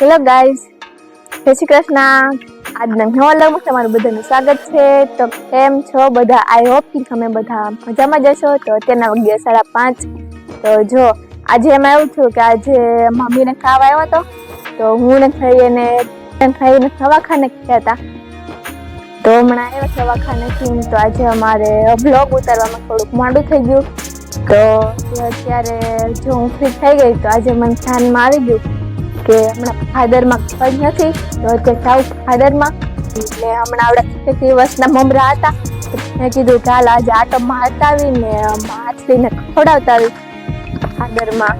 Hello guys જય શ્રી કૃષ્ણ. આજના નવા લગમાં તમારું બધાનું સ્વાગત છે. તો કેમ છો બધા? આઈ હોપ કે તમે બધા મજામાં જશો તો અત્યારના વાગ્યા સાડા પાંચ. તો જો, આજે એમાં એવું થયું કે આજે મમ્મીને ખાવા આવ્યો હતો. તો હું ને થઈ અને ખાઈને દવાખાને ગયા હતા. તો હમણાં આવ્યો દવાખાનેથી તો આજે અમારે બ્લોગ ઉતારવામાં થોડુંક મોડું થઈ ગયું. તો અત્યારે જો હું ફ્રી થઈ ગઈ, તો આજે મને ધ્યાનમાં આવી ગયું. કે હમણાં ફાધરમાં જ નથી, તો અત્યારે જાઉં ફાધરમાં એટલે હમણાં આપણે એક દિવસના મમરા હતા. મેં કીધું કે હાલ આજે આટમમાં હટાવીને માછલીને ખવડાવતા આવી ફાધરમાં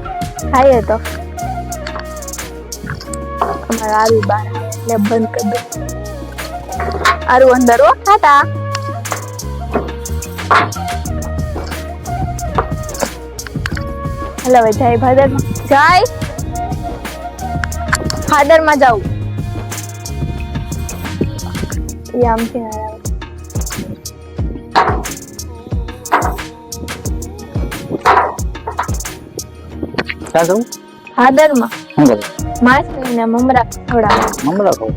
ખાઈએ તો. અમારે આવી બાર એટલે બંધ કરી દો આરું અંદર ઓ ખાતા. હલો જય ભાદર જાય! ફાધરમાં જાઉં. એ આમ છે ક્યાં જવું ફાધરમાં શું કરે? માછલીને મમરા ખવડાવે. મમરા કહું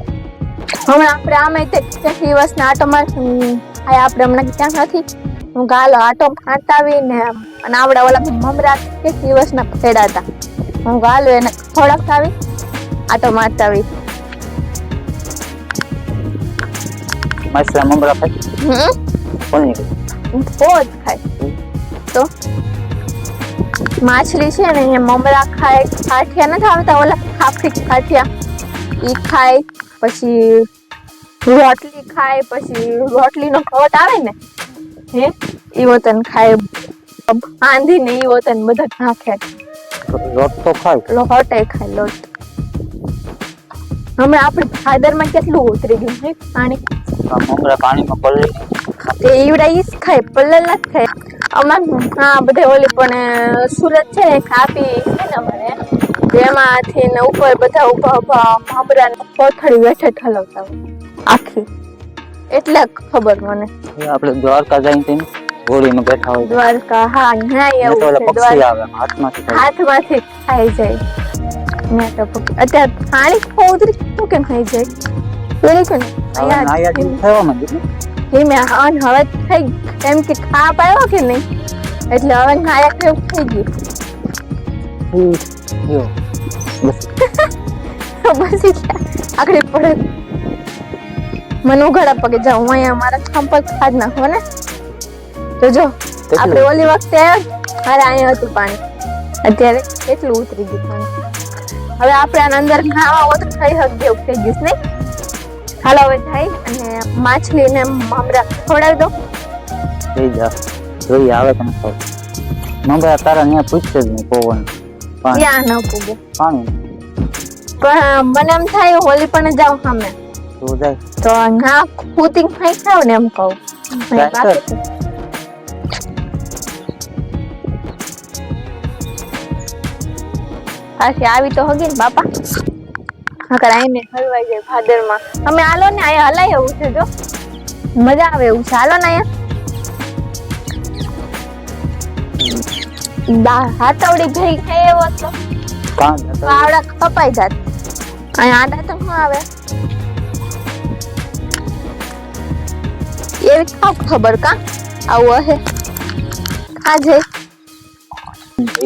હમણાં આપણે આમે તે એક દિવસના આટો મારશું આ આપણે હમણાં ક્યાં નથી? હું ગાલો આટો ફાટાવીને અને આવડા ઓલા મમરા એક દિવસના ફેડા હતા હું ગાલો એને ખોડાવતા આવી આટો મારતા આવી. માછલા મમરા ખાય? હમ? કોની બહુ જ ખાય. તો? માછલી છે ને એ મમરા ખાય. કાઠિયા નથી આવતા ઓલા ખાફી કાઠિયા ઈ ખાય પછી રોટલી ખાય પછી રોટલીનો કવટ આવે ને હે? એ વતન ખાય. આંધીને ઈ વતન બધા નાખે રોટ તો ખાય. લોટે ખાય લોટ. હમણાં આપણે ફાધરમાં કેટલું ઉતરી ગયું છે? પાણી? આ પાણીમાં પલળી તે ઈવડા ઈસ ખાય પલ્લલ નથી ખાય. અમાર હા બધે ઓલી પણ સુરત છે ને કાપી છે ને અમારે. તેમાંથી ને ઉપર બધા ઊભા ઊભા મમરા ને વેઠે ઠલવતા આખી. એટલે ખબર મને. આપણે દ્વારકા જઈને તેમ હોળીમાં બેઠા હોય. દ્વારકા હા ન્યા એવું છે પક્ષી દ્વારકા આવે હાથમાંથી. હાથમાંથી ખાઈ જાય. ન્યા તો અત્યારે પાણી ખોદરી શું કેમ ખાઈ જાય? થવા માંડ્યું ને. મેં અન હવે થઈ એમ કે ખાપ આવ્યો કે નહીં? એટલે હવે નાયક એવું થઈ ગયું. બસ તો આગળ પડે. મને ઉઘાડા પગે જાઉં અહીંયા મારા સંપર્ક ખાજ નાખો ને? તો જો આપણે ઓલી વખતે આવ્યા મારે અહીંયા હતું પાણી. અત્યારે કેટલું ઉતરી ગયું પાણી. હવે આપણે આના અંદર ખાવા હોત થઈ શકે એવું થઈ ગયું નહીં? હાલો હવે થાય અને માછલીને મમરા ખવડાવી દો. થઈ જા. જોઈ આવે તને ખબર. મમરા તારા ને પૂછશે જ નહીં પવન. પાણી. ત્યાં ન પૂગે પાણી. પણ મને એમ થાય હોલી પણ જાવ સામે. તો જાય. તો ના કૂતિંગ ફાઈ ખાવ ને એમ કહું. બાકી આવી તો હગી ને બાપા. નકર આઈને હલવાઈ જાય ભાદરમાં. અમે હાલો ને અહીંયા હલાય એવું છે જો. મજા આવે એવું છે. હાલો ને અહીંયા. હાથવડી ભેગી થઈ એવો તો. આવડા કપાઈ જાત. અહીંયા આડા તો શું આવે? એવી ખાવ ખબર કા? આવું હશે. આજે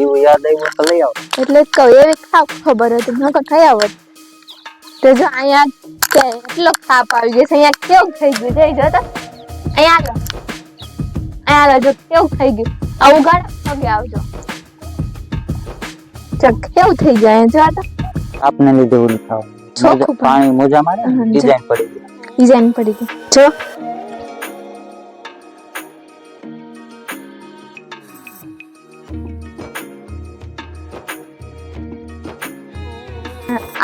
એવું યાદ આવ્યું તો લઈ આવો. એટલે જ કહું એવી ખાવ ખબર હતી? નકર કઈ આવત તો જો અહીંયા એટલો ખાપ આવી છે અહીંયા કેવું થઈ ગયું જઈ જો તો અહીંયા આગળ અહીંયા આગળ જો કેવું થઈ ગયું. આવું ઉગાડ પગે આવજો. ચક કેવું થઈ જાય અહીંયા જો તો. આપને લીધે ઓલું થાવ. પાણી મોજા મારે ડિઝાઇન પડી ગઈ. ડિઝાઇન પડી ગઈ. જો.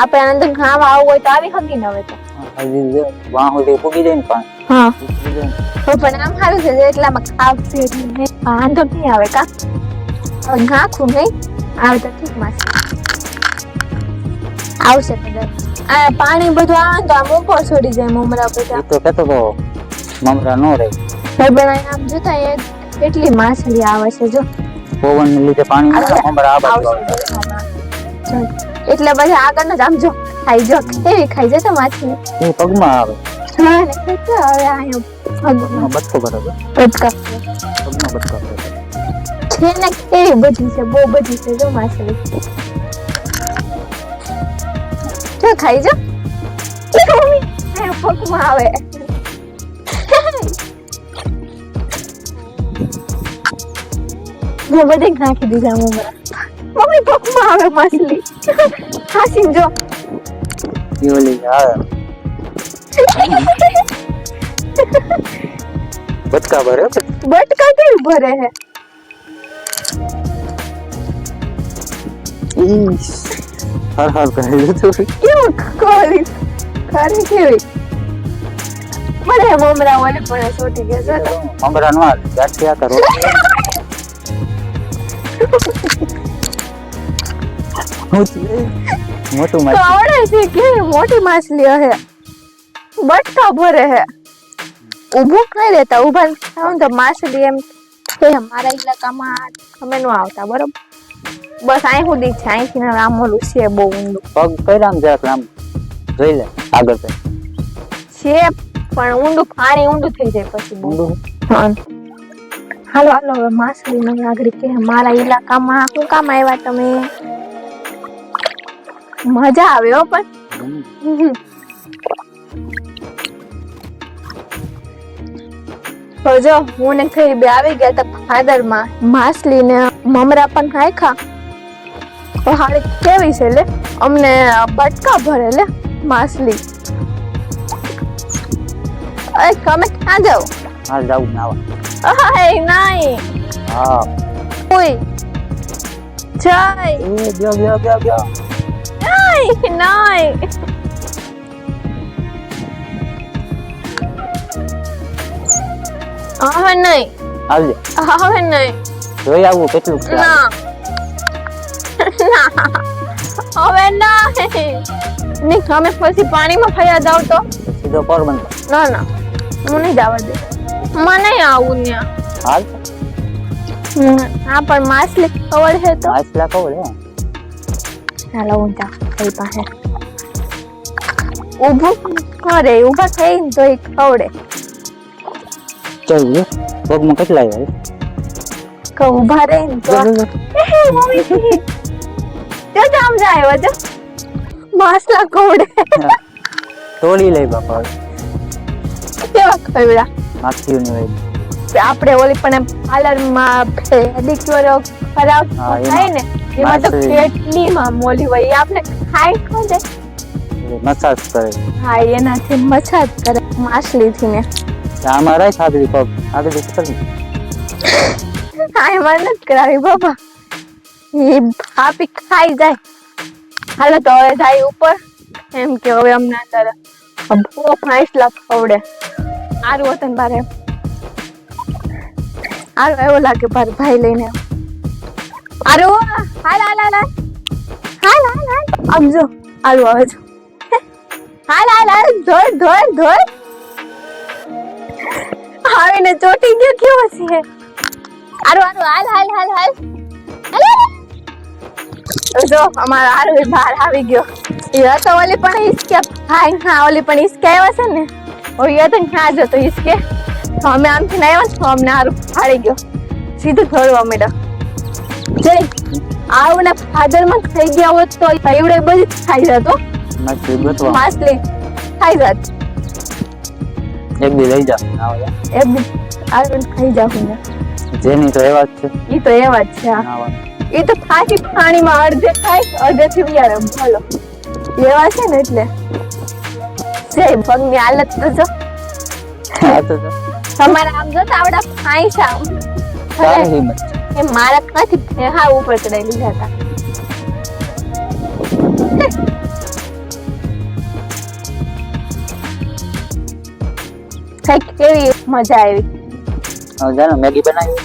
આપણે અંદર ખાવા આવવું હોય તો આવી હકી ને હવે તો. હજી જો વાં સુધી પૂગી જાય ને પાણી. હા. તો પણ આમ સારું છે એટલામાં ખાવ છે એટલે. વાંધો નહીં આવે કા? નાખું નહીં આવે તો ઠીકમાં આવશે કદાચ આ પાણી બધું આવે તો આમ ઉપર છોડી જાય મમરા બધા. તો કેતો તો મમરા નો રહે. ભાઈ આમ જોતા એ કેટલી માછલી આવે છે જો. પવન લીધે પાણી મમરા આ બાજુ આવે. એટલે પછી આગળ જ આમ જો ખાઈ જો. કેવી ખાઈ જશે માછલી? એ પગમાં આવે. હા ને એટલે હવે અહીંયા પગમાં. બટકો બરાબર. પટકા પગમાં બટકો છે. ને કેવી બધી છે બહુ બધી છે જો માછલી. જો ખાઈ જો. પગમાં આવે. મેં બધે નાખી દીધા મમ્મી. મમ્મી પગમાં આવે માછલી. હાસી જો એ ઓલી આવે બટકા ભરે છે. બટકા કેવી ભરે હે ઈશ. હર હર કરી દીધું કેવું ખોલી ખરી કેવી મને મમરા ઓલે પણ છોટી ગયા છે તો મમરા નો હાલે ગાંઠી આ કરો મોટું માછલી. આવડે છે કેવી મોટી માછલી હે બટકા ભરે હે ઊભું કઈ રહેતા ઊભા થાવ તો માછલી એમ કે મારા ઇલાકામાં અમે નો આવતા બરોબર? બસ અહીં સુધી છે અહીંથી આમ ઓલું છે બહુ ઊંડું. પગ કર્યા જરાક આમ જોઈ લે આગળ પે છે પણ ઊંડું પાણી ઊંડું થઈ જાય પછી ઊંડું? હા. હાલો હાલો હવે માછલી મને આગળ કે મારા ઇલાકામાં શું કામ આવ્યા તમે? મજા આવે હો પણ. તો જો હું ને ખરી બે આવી ગયા તા ફાધરમાં માછલી ને મમરા પણ ખાયખા તો હાડી કેવી છે લે? અમને બટકા ભરે લે માછલી અરે તમે ક્યાં જાવ હા જાવ નાવા અહે નહીં. હા. ઓય જય. એ ગયો ગયો ગયો ગયો. નહીં નહીં હવે નહીં આવજે હવે નહીં જોઈ આવું કેટલું છે ના ના હવે નહીં નહીં તમે પછી પાણીમાં ફર્યા જાવ તો સીધો પોરબંદર ના ના હું નહીં જવા દે મને આવું ત્યાં હાલ હા પણ માછલી ખબર છે તો માછલા ખબર લે ચાલો હું જા કઈ પાસે. ઊભું કરે ઊભા થઈને તો એ ખવડે. ચાલ પગમાં કેટલા આવ્યા કે ઊભા તો. મમ્મી જો જાય વજો ખવડે. તોડી લઈ બાપા. કેવા ખવડા? માખીઓની હોય આપણે ઓલી પણ પાર્લરમાં પેડિક્યોર કરાવ થાય ને એમાં તો કેટલી માં મોલી હોય આપણે ખાઈ ખોદે. મસાજ કરે. હા એનાથી મસાજ કરે માછલીથી ને. આમાં રાખ આગળ પગ આગળ કરી હા એમાં નથી કરાવી બાબા. એ ભાપી ખાઈ જાય. હાલો તો હવે જાય ઉપર. એમ કે હવે અમને અંદર બહુ ફાંસલા ખવડે સારું વતન ને બારે. સારું એવું લાગે પાર ભાઈ લઈને આરો હાલ હાલ હાલ હાલ હાલ હાલ. હાલ આમ જો આરું આવે છે હાલ હાલ હાલ ધોર ધોર ધોર આવીને ચોટી ગયો, કેવો છે? આરો આરો હાલ હાલ હાલ હાલ. જો, અમારો આરો બહાર આવી ગયો. એ હતો ઓલી પણ હિસકે હાય હા, ઓલી પણ હિસકે આવ્યા છે ને. ઓ હતો ને ત્યાં જતો હિસકે તો અમે આમથી ને આવ્યા તો અમને ગયો. સીધું ધોળવા માંડ્યા. જય. આવું ને ફાધરમાં થઈ ગયા હોત તો એવડે બધી ખાઈ જતો માછલી ખાઈ જાત. એક બી લઈ જા એક બી. આરું ખાઈ ને જેની તો એવા જ છે. ઈ તો એવા જ છે એ તો ફાટી પાણીમાં અડધે ખાય અડધે થી વિયારે બોલો. એવા છે ને એટલે. જય પગની હાલત તો જો. હા તો જો. તમારા આમ જો તો આવડા ખાઈ છે આમ. એ મારા કાથી ભેહા ઉપર ચડાઈ લીધા હતા. કંઈક કેવી મજા આવી. હવે જાણે મેગી બનાવી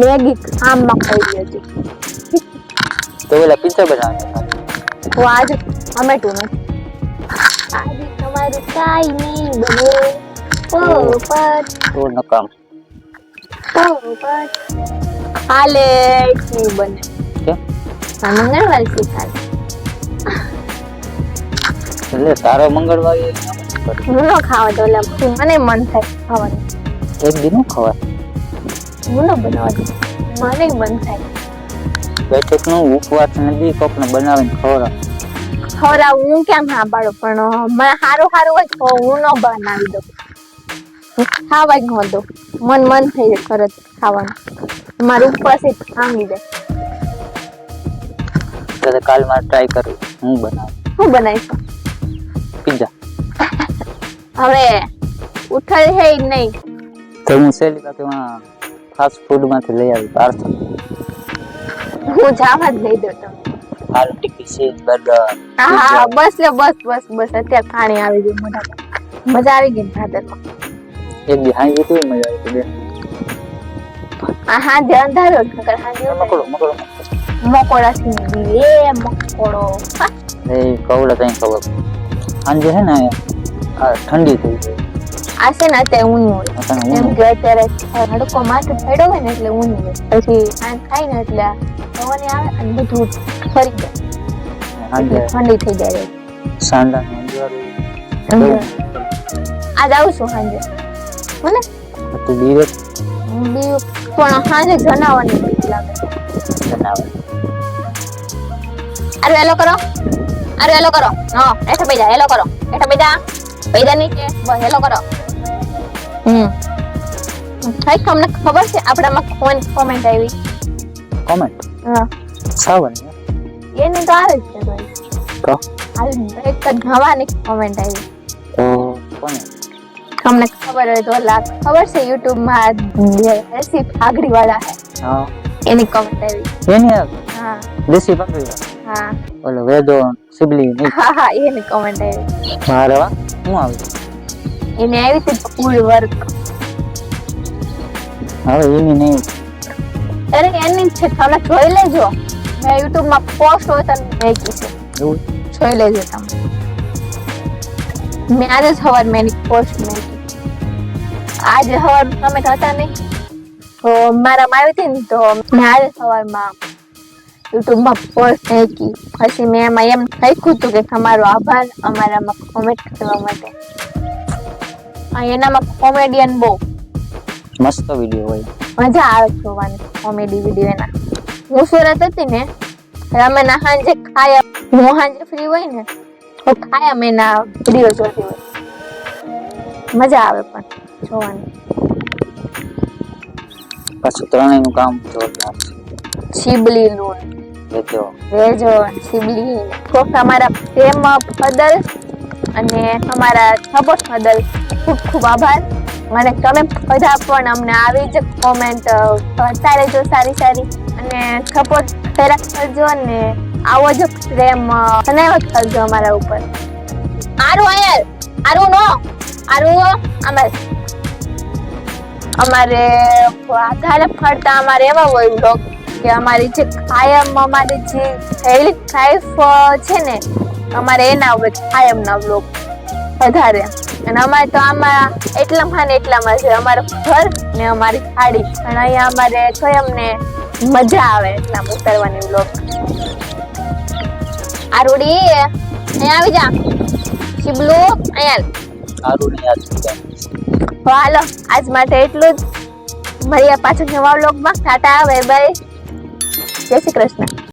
મેગી આમમાં ખાઈ હતી. તો ઓલા પિઝા બનાવે તો આજ ટમેટું નથી. આજે તમારું કાઈ નહીં બને પોપટ તો નકામ પોપટ કાલે નહીં બને આ મંગળવાર કાલ એટલે તારો મંગળવારે એમ કરે. હું ન ખાવા દઉં એટલે મને મન થાય ખાવાનું એક દી નું ખવાય હું ન બનાવવા મને મન થાય બેઠકનું ઉપવાસ નથી કોક ને બનાવીને ખવડાવ ખવડાવ હું કેમ હા પાડું પણ મને સારું સારું હોય તો હું ન બનાવી દઉં ખાવા જ ન મન મન થઈ જાય તરત ખાવાનું. મારું ઉપવાસ જ ભાંગી જાય. તો કાલ મારે ટ્રાય કરું હું બનાવું? હું બનાવીશ? પિઝા હવે ઉઠલ છે નહીં? તો હું સેલી બાકીમાં ફાસ્ટ ફૂડમાંથી લઈ આવી પાર્સલ. હું જાવા જ લઈ દઉં તમને. આલુ ટિક્કી ચીઝ બર્ગર હા હા બસ લે બસ બસ બસ. અત્યારે પાણી આવી ગયું મોઢામાં મજા આવી ગઈ ભાદરમાં એક દી હાંજી કેવી મજા આવી બેન? આ હાંજે અંધારો જ. નકર હાંજે મકડો મકડો મકોડા થી એ મકોડો હા, એ કવડે કઈ ખબર સાંજે છે ને આ ઠંડી થઈ ગઈ. આ છે ને અત્યારે ઊની હોય. એમ હું કે અત્યારે હડકો માથે ફેડો હોય ને એટલે ઊની હોય. પછી સાંજ થાય ને એટલે પવન આવે અને બધું ફરી જાય. ઠંડી થઈ જાય. સાંડા આજ આવું છું સાંજે. મને તું બીરે બીજું પણ હાજે જણાવવાની બીક લાગે અરે હેલો કરો. અરે હેલો કરો. હા એઠો બેજા હેલો કરો. એઠો બેજા બેજા નીચે. બસ હેલો કરો. હમ. ભાઈ તમને ખબર છે આપણામાં કોણ કોમેન્ટ આવી? કોમેન્ટ હા. સાવન એને તો આવે જ છે તો? હાલ એક જ કોમેન્ટ આવી. તો કોને? તમને ખબર હોય તો લાગ ખબર છે યુટ્યુબમાં એસી ફાગડી વાળા હે. એની કમેન્ટ આવી. એની હા. દેશી પકડી હા. ઓલો વેદો સિબલી ની હા હા એની કમેન્ટ આવી. મારે વા? હું આવી? એને આવી હતી ફૂલ વર્ક હવે એની નહીં. અરે એની છે તમે જોઈ લેજો. મેં યુટ્યુબમાં પોસ્ટ હોય તો મેં કીધું. જોઈ લેજો તમે. મેં આજે સવાર મેં એની પોસ્ટ મેકી આજે સવાર તમે હતા નહીં. તો મારામાં આવી હતી ને તો મેં આજે સવારમાં યુટ્યુબમાં પોસ્ટ મેકી. પછી મેં એમાં એમ લખ્યું હતું કે તમારો આભાર અમારામાં કોમેન્ટ કરવા માટે. એનામાં કોમેડિયન બહુ. મસ્ત વીડિયો હોય. મજા આવે જોવાની કોમેડી વીડિયો એના. હું સુરત હતી ને. રમે અમે ના સાંજે ખાયા. હું સાંજે ફ્રી હોય ને તો ખાયા મેં એના વીડિયો જોતી હોય. મજા આવે પણ જોવાની. પાછું ત્રણેયનું કામ જોરદાર છે. શિબલી લોન વેદો વેજો શિબલી. તો તમારા પ્રેમ બદલ અને તમારા સપોર્ટ બદલ ખૂબ ખૂબ આભાર. અને તમે બધા પણ અમને આવી જ કોમેન્ટ કરતા રહેજો સારી સારી. અને સપોર્ટ ફેરા કરજો અને આવો જ પ્રેમ બનાવત કરજો અમારા ઉપર. આરું આયલ, આરું નો, આરું અમારે અમારે આધારે ફરતા અમારે એવા હોય બ્લોગ કે અમારી જે કાયમ અમારી જે થયેલી લાઈફ છે ને, અમારે એના કાયમના બ્લોગ વધારે. અને અમારે તો આમાં એટલામાં ને એટલામાં છે. અમારું ઘર ને અમારી ખાડી અને અહીંયા અમારે તો અમને મજા આવે એટલામાં ઉતારવાની બ્લોગ આ રૂડી અહીંયા આવી જા. શિબલુ અહીંયા આરુડી યાદ તો હાલો આજ માટે એટલું જ. મળીએ પાછું નવા વ્લોગમાં ટાટા બાય બાય જય શ્રી કૃષ્ણ.